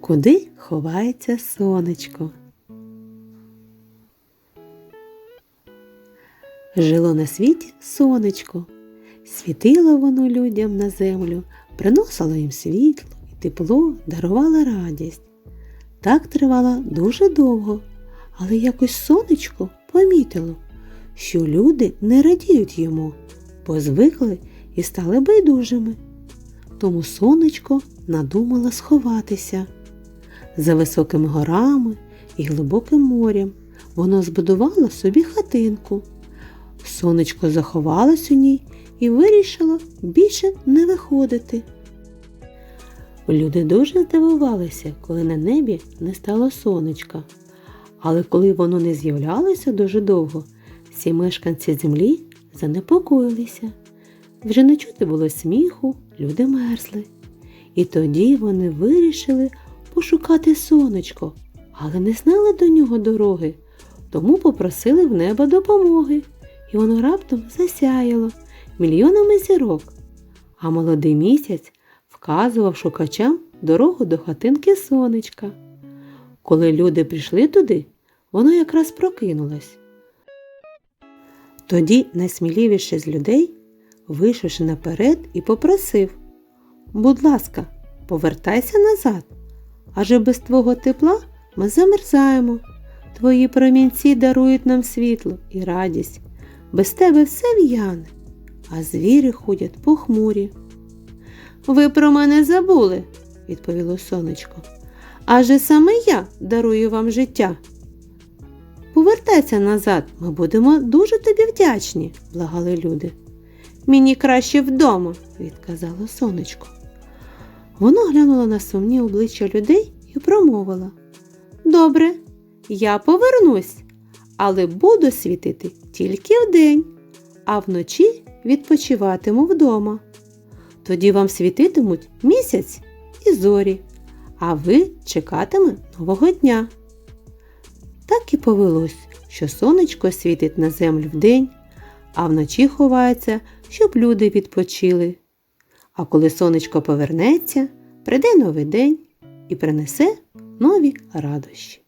Куди ховається сонечко? Жило на світі сонечко. Світило воно людям на землю, приносило їм світло і тепло, дарувало радість. Так тривало дуже довго, але якось сонечко помітило, що люди не радіють йому, бо звикли і стали байдужими. Тому сонечко надумало сховатися. За високими горами і глибоким морем воно збудувало собі хатинку. Сонечко заховалось у ній і вирішило більше не виходити. Люди дуже здивувалися, коли на небі не стало сонечка. Але коли воно не з'являлося дуже довго, всі мешканці землі занепокоїлися. Вже не чути було сміху, люди мерзли. І тоді вони вирішили пошукати сонечко, але не знали до нього дороги, тому попросили в неба допомоги, і воно раптом засяяло мільйонами зірок. А молодий місяць вказував шукачам дорогу до хатинки сонечка. Коли люди прийшли туди, воно якраз прокинулось. Тоді найсміливіший з людей, вийшовши наперед і попросив Будь ласка, повертайся назад, адже без твого тепла ми замерзаємо. Твої промінці дарують нам світло і радість. Без тебе все в'яне, а звірі ходять похмурі. Ви про мене забули, відповіло сонечко. Адже саме я дарую вам життя. Повертайся назад, ми будемо дуже тобі вдячні, благали люди. Мені краще вдома, відказало сонечко. Воно глянуло на сумні обличчя людей і промовила Добре, я повернусь, але буду світити тільки вдень, а вночі відпочиватиму вдома. Тоді вам світитимуть місяць і зорі, а ви чекатиме нового дня. Так і повелось, що сонечко світить на землю вдень, а вночі ховається, щоб люди відпочили. А коли сонечко повернеться, прийде новий день і принесе нові радощі.